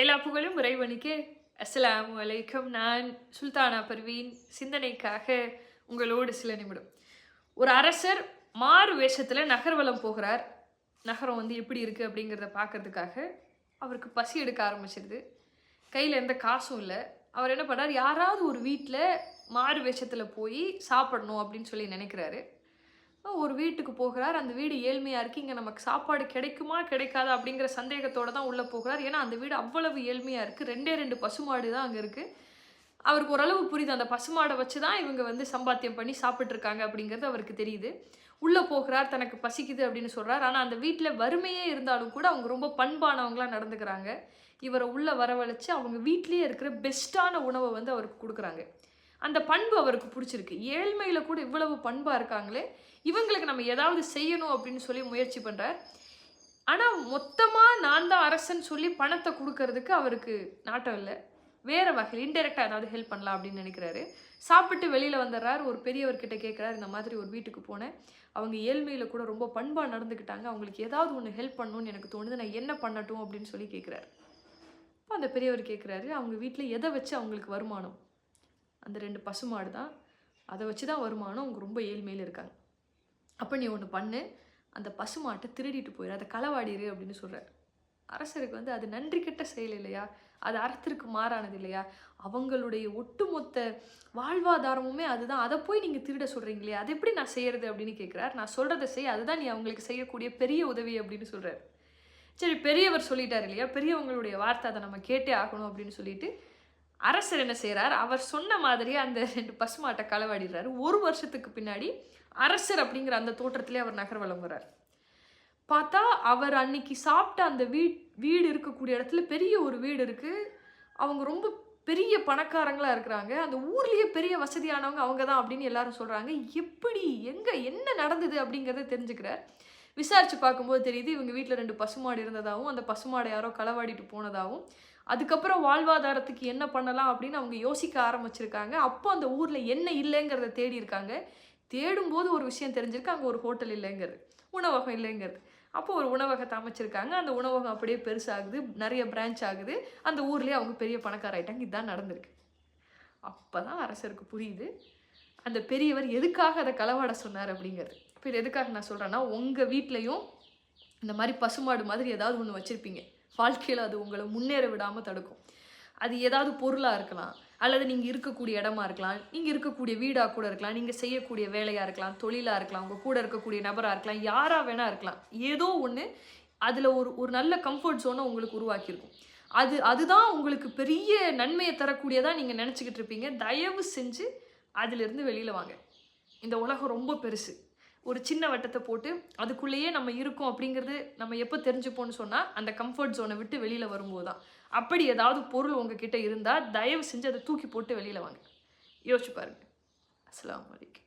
எல்லா புகழும் இறைவனுக்கு. அஸ்ஸலாமு வலைக்கம் நான் சுல்தானா பர்வீன். சிந்தனைக்காக உங்களோடு சில நிமிடம். ஒரு அரசர் மாறு வேஷத்தில் நகர்வலம் போகிறார். நகரம் வந்து எப்படி இருக்குது அப்படிங்கிறத பார்க்கறதுக்காக அவருக்கு பசி எடுக்க ஆரம்பிச்சிருது. கையில் எந்த காசும் இல்லை. அவர் என்ன பண்ணார்? யாராவது ஒரு வீட்டில் மாறு வேஷத்தில் போய் சாப்பிடணும் அப்படின்னு சொல்லி நினைக்கிறாரு. ஒரு வீட்டுக்கு போகிறார் அந்த வீடு ஏழ்மையாக இருக்குது இங்கே நமக்கு சாப்பாடு கிடைக்குமா கிடைக்காதா அப்படிங்கிற சந்தேகத்தோடு தான் உள்ளே போகிறார். ஏன்னா அந்த வீடு அவ்வளவு ஏழ்மையாக இருக்குது ரெண்டே ரெண்டு பசுமாடு தான் அங்கே இருக்குது அவருக்கு ஓரளவு புரியுது. அந்த பசுமாடை வச்சு தான் இவங்க வந்து சம்பாத்தியம் பண்ணி சாப்பிட்ருக்காங்க அப்படிங்கிறது அவருக்கு தெரியுது. உள்ளே போகிறார் தனக்கு பசிக்குது அப்படின்னு சொல்கிறார் ஆனால் அந்த வீட்டில் வறுமையே இருந்தாலும் கூட அவங்க ரொம்ப பண்பானவங்களாக நடந்துக்கிறாங்க. இவரை உள்ளே வரவழைச்சு அவங்க வீட்லேயே இருக்கிற பெஸ்ட்டான உணவை வந்து அவருக்கு கொடுக்குறாங்க. அந்த பண்பு அவருக்கு பிடிச்சிருக்கு. ஏழ்மையில் கூட இவ்வளவு பண்பாக இருக்காங்களே இவங்களுக்கு நம்ம ஏதாவது செய்யணும் அப்படின்னு சொல்லி முயற்சி பண்ணுறார் ஆனால் மொத்தமாக நான் தான் அரசன் சொல்லி பணத்தை கொடுக்கறதுக்கு அவருக்கு நாட்டம் இல்லை. வேறு வகையில் இன்டெரக்டாக ஏதாவது ஹெல்ப் பண்ணலாம் அப்படின்னு நினைக்கிறாரு. சாப்பிட்டு வெளியில் வந்துடுறாரு. ஒரு பெரியவர்கிட்ட கேட்குறாரு இந்த மாதிரி ஒரு வீட்டுக்கு போனேன். அவங்க ஏழ்மையில் கூட ரொம்ப பண்பாக நடந்துக்கிட்டாங்க. அவங்களுக்கு ஏதாவது ஒன்று ஹெல்ப் பண்ணணும்னு எனக்கு தோணுது. நான் என்ன பண்ணட்டும்? அப்படின்னு சொல்லி கேட்குறாரு. அப்போ அந்த பெரியவர் கேட்குறாரு அவங்க வீட்டில் எதை வச்சு அவங்களுக்கு வருமானம்? அந்த ரெண்டு பசுமாடு தான். அதை வச்சு தான் வருமானம் அவங்க ரொம்ப ஏழ்மையில் இருக்காங்க. அப்போ நீ ஒன்று பண்ணு அந்த பசுமாட்டை திருடிட்டு போயிரு அதை களவாடிரு அப்படின்னு சொல்கிறார் அரசருக்கு வந்து அது நன்றி கெட்ட செயல் இல்லையா? அது அறத்திற்கு மாறானது இல்லையா? அவங்களுடைய ஒட்டுமொத்த வாழ்வாதாரமுமே அதுதான். அதை போய் நீங்கள் திருட சொல்கிறீங்களே அது எப்படி நான் செய்கிறது அப்படின்னு கேட்குறார் நான் சொல்கிறத செய் அதுதான் நீ அவங்களுக்கு செய்யக்கூடிய பெரிய உதவி அப்படின்னு சொல்கிறார் சரி பெரியவர் சொல்லிட்டார் இல்லையா? பெரியவங்களுடைய வார்த்தை அதை நம்ம கேட்டே ஆகணும் அப்படின்னு சொல்லிட்டு அரசர் என்ன செய்கிறார் அவர் சொன்ன மாதிரியே அந்த ரெண்டு பசுமாட்டை களவாடிடுறாரு. ஒரு வருஷத்துக்கு பின்னாடி அரசர் அப்படிங்கிற அந்த தோற்றத்திலே அவர் நகர் வர்றார் பார்த்தா அவர் அன்னைக்கு சாப்பிட்ட அந்த வீட் வீடு இருக்கக்கூடிய இடத்துல பெரிய ஒரு வீடு இருக்குது அவங்க ரொம்ப பெரிய பணக்காரங்களாக இருக்கிறாங்க. அந்த ஊர்லேயே பெரிய வசதியானவங்க அவங்க தான் அப்படின்னு எல்லாரும் சொல்கிறாங்க எப்படி எங்கே என்ன நடந்தது அப்படிங்கிறத தெரிஞ்சுக்கிறார். விசாரித்து பார்க்கும்போது தெரியுது இவங்க வீட்டில் ரெண்டு பசுமாடு இருந்ததாகவும் அந்த பசுமாடை யாரோ களவாடிட்டு போனதாகவும் அதுக்கப்புறம் வாழ்வாதாரத்துக்கு என்ன பண்ணலாம் அப்படின்னு அவங்க யோசிக்க ஆரம்பிச்சிருக்காங்க. அப்போ அந்த ஊரில் என்ன இல்லைங்கிறத தேடி இருக்காங்க. தேடும்போது ஒரு விஷயம் தெரிஞ்சிருக்கு அங்கே ஒரு ஹோட்டல் இல்லைங்கிறது. உணவகம் இல்லைங்கிறது. அப்போ ஒரு உணவகத்தை அமைச்சிருக்காங்க. அந்த உணவகம் அப்படியே பெருசாகுது நிறைய பிரான்ச் ஆகுது. அந்த ஊர்லேயே அவங்க பெரிய பணக்கார ஆகிட்டாங்க இதுதான் நடந்திருக்கு. அப்போ தான் அரசருக்கு புரியுது அந்த பெரியவர் எதுக்காக அதை களவாட சொன்னார் அப்படிங்கிறது. இப்போ இது எதுக்காக நான் சொல்கிறேன்னா உங்கள் வீட்லேயும் இந்த மாதிரி பசுமாடு மாதிரி ஏதாவது ஒன்று வச்சுருப்பீங்க. வாழ்க்கையில் அது உங்களை முன்னேற விடாமல் தடுக்கும். அது ஏதாவது பொருளாக இருக்கலாம். அல்லது நீங்கள் இருக்கக்கூடிய இடமா இருக்கலாம். நீங்கள் இருக்கக்கூடிய வீடாக கூட இருக்கலாம். நீங்கள் செய்யக்கூடிய வேலையாக இருக்கலாம். தொழிலாக இருக்கலாம். உங்கள் கூட இருக்கக்கூடிய நபராக இருக்கலாம். யாராக வேணா இருக்கலாம். ஏதோ ஒன்று அதில் ஒரு ஒரு நல்ல கம்ஃபர்ட் ஜோனை உங்களுக்கு உருவாக்கியிருக்கும். அது அதுதான் உங்களுக்கு பெரிய நன்மையை தரக்கூடியதாக நீங்கள் நினச்சிக்கிட்டு இருப்பீங்க. தயவு செஞ்சு அதிலிருந்து வெளியில் வாங்க. இந்த உலகம் ரொம்ப பெருசு. ஒரு சின்ன வட்டத்தை போட்டு அதுக்குள்ளேயே நம்ம இருக்கோம் அப்படிங்கிறது நம்ம எப்போ தெரிஞ்சுப்போம்னு சொன்னால் அந்த கம்ஃபர்ட் ஜோனை விட்டு வெளியில் வரும்போது தான் அப்படி ஏதாவது பொருள் உங்ககிட்ட இருந்தால் தயவு செஞ்சு அதை தூக்கி போட்டு வெளியில் வாங்க. யோசிச்சு பாருங்க. அஸ்லாம் அலைக்கும்.